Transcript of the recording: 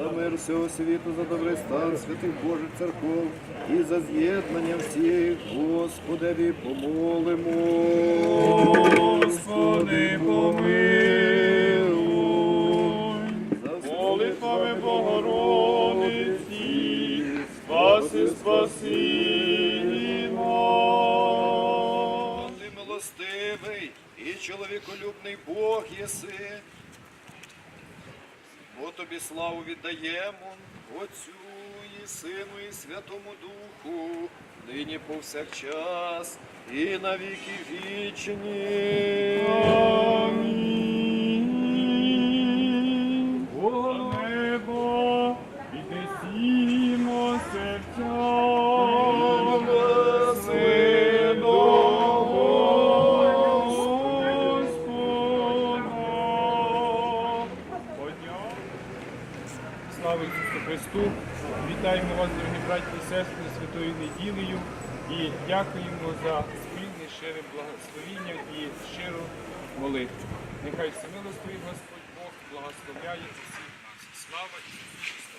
за мир всього світу, за добрий стан святих Божих церков і за з'єднання всіх, Господеві помолимо. Господи, помилуй. За Молитвами Богородиці, спаси, спаси нас. Ти милостивий і чоловіколюбний Бог єси. Бо тобі славу віддаємо, Отцю і Сину, і Святому Духу, нині повсякчас і навіки вічні. Слава Ісусу Христу! Вітаємо вас, дорогі браті і сестри, святою неділею і дякуємо за спільне щире благословіння і щиру молитву. Нехай всемилостивий Господь Бог благословляє усіх нас. Слава Ісусу Христу!